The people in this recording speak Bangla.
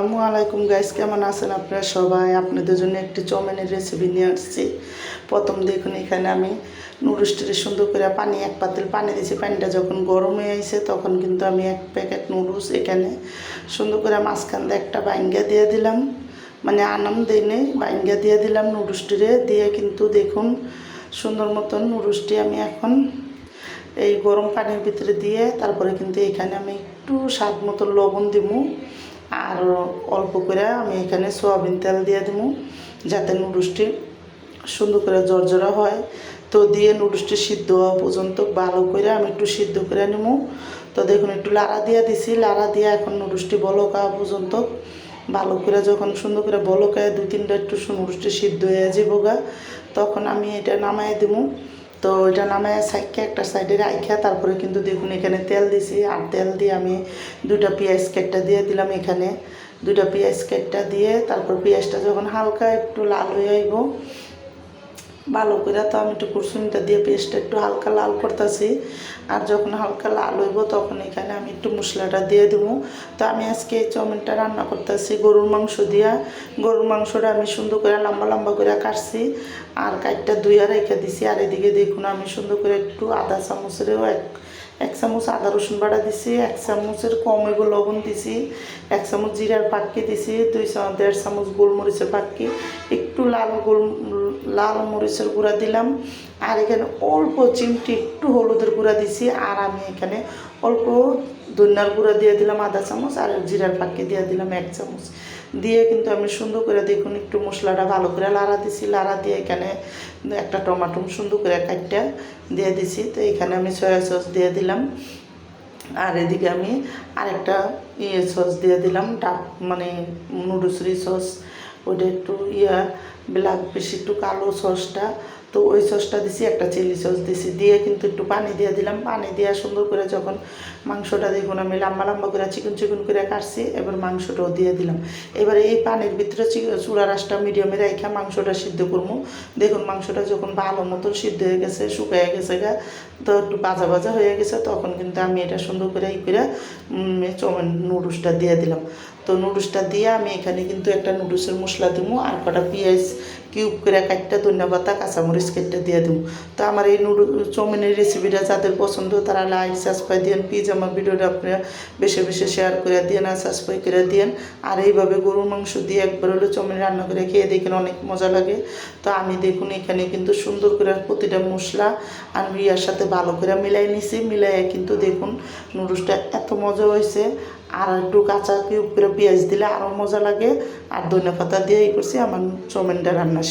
আসসালামু আলাইকুম গাইস কেমন আছেন আপনারা সবাই? আপনাদের জন্য একটি চমেনের রেসিপি নিয়ে আসছি। প্রথম দেখুন এখানে আমি নুডলসটি সুন্দর করে পানি, এক পাতিল পানি দিয়েছি। পানিটা যখন গরম হয়ে আইছে, তখন কিন্তু আমি এক প্যাকেট নুডলস এখানে সুন্দর করে মাঝখান দিয়ে একটা বাইঙ্গা দিয়ে দিলাম। মানে আনাম দিই নেই, বাইঙ্গা দিয়ে দিলাম নুডলসটিরে দিয়ে কিন্তু দেখুন সুন্দর মতন নুডলসটি আমি এখন এই গরম পানির ভিতরে দিয়ে তারপরে কিন্তু এখানে আমি একটু স্বাদ মতো লবণ দিবো আর অল্প করে আমি এখানে সোয়াবিন তেল দিয়ে দিব, যাতে নুডলসটি সুন্দর করে জর্জরা হয়। তো দিয়ে নুডলসটি সিদ্ধ হওয়া পর্যন্ত ভালো করে আমি একটু সিদ্ধ করে নেব। তো দেখুন, একটু লাড়া দিয়ে দিছি। লাড়া দিয়ে এখন নুডলসটি বলক পর্যন্ত ভালো করে যখন সুন্দর করে বলকায় দু তিনটা একটু নুডলসটি সিদ্ধ হয়ে যাব গা, তখন আমি এটা নামাই দেবো। তো ওইটা নামে সাইডকে একটা সাইডে রাইখা, তারপরে কিন্তু দেখুন এখানে তেল দিছি। আর তেল দিয়ে আমি দুটা পেঁয়াজ কেটটা দিয়ে দিলাম এখানে। দুটা পেঁয়াজ কেটটা দিয়ে তারপর পেঁয়াজটা যখন হালকা একটু লাল হয়ে আইব ভালো করে তো আমি একটু কুরসুনিটা দিয়ে পেস্টটা একটু হালকা লাল করতেছি। আর যখন হালকা লাল হইব তখন এখানে আমি একটু মশলাটা দিয়ে দেবো তো আমি আজকে এই চাউমিনটা রান্না করতেছি গরুর মাংস দিয়া। গরুর মাংসটা আমি সুন্দর করে লম্বা লম্বা করে কাটছি আর কাইটটা দুইয়া রেখে দিছি। আর এদিকে দেখুন আমি সুন্দর করে একটু আদা চামচেরও এক এক চামচ আদা রসুন বাটা দিছি, এক চামচের কম এগো লবণ দিছি, এক চামচ জিরার পাক্কি দিছি, দুই চামচ দেড় চামচ গোলমরিচের পাক্কি একটু লাল গোল লাল মরিচের গুঁড়া দিলাম। আর এখানে অল্প চিমটি একটু হলুদের গুঁড়া দিছি। আর আমি এখানে অল্প ধনিয়ার গুঁড়া দিয়ে দিলাম আধা চামচ আর জিরার পাক্কি দিয়ে দিলাম এক চামচ। দিয়ে কিন্তু আমি সুন্দর করে দেখুন একটু মশলাটা ভালো করে লাড়া দিছি। লাড়া দিয়ে এখানে একটা টমাটো সুন্দর করে কাটটা দিয়ে দিছি। তো এখানে আমি সয়া সস দিয়ে দিলাম। আর এদিকে আমি আরেকটা ইয়ে সস দিয়ে দিলাম। ডাক মানে নুডলসরি সস। ওইটা একটু ইয়া ব্ল্যাক বেশি একটু কালো সসটা তো ওই সসটা দিছি, একটা চিলি সস দিছি। দিয়ে কিন্তু একটু পানি দিয়ে দিলাম। পানি দিয়ে সুন্দর করে যখন মাংসটা দেখুন, আমি লম্বা লম্বা করে, চিকন চিকন করে কাটছি, এবার মাংসটাও দিয়ে দিলাম। এবারে এই পানির ভিতরে চুলা রাসটা মিডিয়ামে রেখে মাংসটা সিদ্ধ করব দেখুন, মাংসটা যখন ভালো মতন সিদ্ধ হয়ে গেছে, শুকিয়ে গেছে গা, তো একটু ভাজা ভাজা হয়ে গেছে, তখন কিন্তু আমি এটা সুন্দর করে ই করে চমেন নুডলসটা দিয়ে দিলাম। তো নুডলসটা দিয়ে আমি এখানে কিন্তু একটা নুডলসের মশলা দিব আর কটা পেঁয়াজ কিউব করে কাটটা ধনিয়া পাতা, কাঁচামরিচ কেটে দিয়ে দেবো তো আমার এই নুডল চাউমিনের রেসিপিটা যাদের পছন্দ তারা লাইক সাবস্ক্রাইব দিন প্লিজ আমার ভিডিওটা আপনারা বেশি বেশি শেয়ার করে দিন আর সাবস্ক্রাইব করে দিন আর এইভাবে গরুর মাংস দিয়ে একবার হলো চাউমিন রান্না করে খেয়ে দেখেন অনেক মজা লাগে। তো আমি দেখুন এখানে কিন্তু সুন্দর করে প্রতিটা মশলা আর ইয়ার সাথে ভালো করে মিলাই নিছি। মিলাই কিন্তু দেখুন নুডলসটা এত মজা হয়েছে। আর একটু কাঁচা করে পেঁয়াজ দিলে আরও মজা লাগে। আর ধনে পাতা দিয়ে ই করছি। আমার চাউমিনটা রান্না